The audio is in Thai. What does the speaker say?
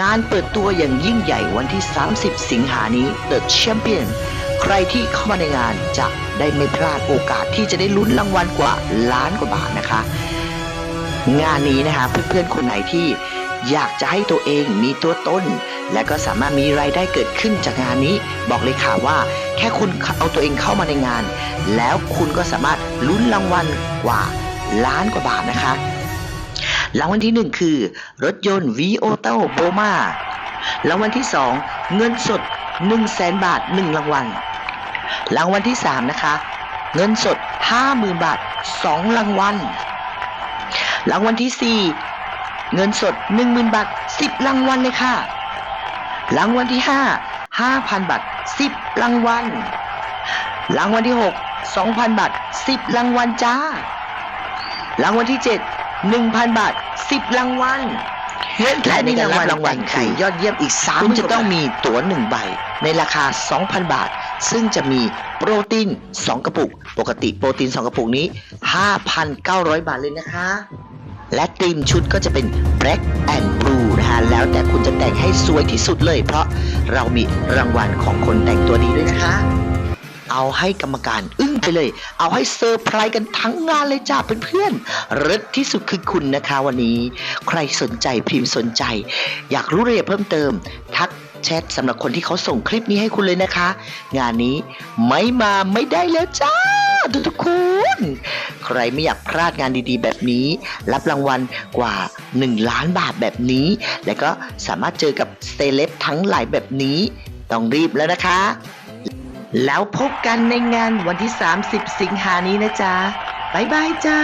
งานเปิดตัวอย่างยิ่งใหญ่วันที่ 30 สิงหานี้ The Champion ใครที่เข้ามาในงานจะได้ไม่พลาดโอกาสที่จะได้ลุ้นรางวัลกว่าล้านกว่าบาทนะคะ งานนี้นะคะเพื่อนๆคนไหนที่อยากจะให้ตัวเองมีตัวตนและก็สามารถมีรายได้เกิดขึ้นจากงานนี้ บอกเลยค่ะว่า แค่คุณเอาตัวเองเข้ามาในงาน แล้วคุณก็สามารถลุ้นรางวัลกว่าล้านกว่าบาทนะคะ รางวัลที่หนึ่งคือ รถยนต์ v ีโอโตโ o มารางวัลที่สองเงินสด 1 0 0 0 0แสนบาท 1 รางวัล รางวัลที่สามนะคะ เงินสด 50,000 บาท 2 รางวัล รางวัลที่สี่เงินสด 10,000 บาท 10 รางวัลเลยค่ะ รางวัลที่ห้า5,000 บาท 10 รางวัล รางวัลที่หก2,000 บาท 10 รางวัลจ้า รางวัลที่ เจ็ด1,000บาท10รางวัลและในรางวัลรางวัลคือยอดเยี่ยมอีก3คุณจะต้องมีตั๋ว1ใบ ในราคา 2,000 บาท ซึ่งจะมีโปรตีน 2 กระปุก ปกติโปรตีน 2 กระปุกนี้ 5,900 บาทเลยนะคะ และธีมชุดก็จะเป็น black and blue นะฮะแล้วแต่คุณจะแต่งให้สวยที่สุดเลย เพราะเรามีรางวัลของคนแต่งตัวดีด้วยนะคะ เอาให้กรรมการอึ้งไปเลย เอาให้เซอร์ไพรส์กันทั้งงานเลยจ้าเพื่อนๆเริศที่สุดคือคุณนะคะวันนี้ ใครสนใจพิมพ์สนใจ อยากรู้รายละเอียดเพิ่มเติม ทักแชทสำหรับคนที่เขาส่งคลิปนี้ให้คุณเลยนะคะ งานนี้ไม่มาไม่ได้แล้วจ้าทุกๆคนใครไม่อยากพลาดงานดีๆ แบบนี้ รับรางวัลกว่า 1 ล้านบาทแบบนี้ และก็สามารถเจอกับเซเลบทั้งหลายแบบนี้ ต้องรีบแล้วนะคะ แล้วพบกันในงานวันที่ 30 สิงหานี้นะจ๊ะ บ๊ายบายจ้า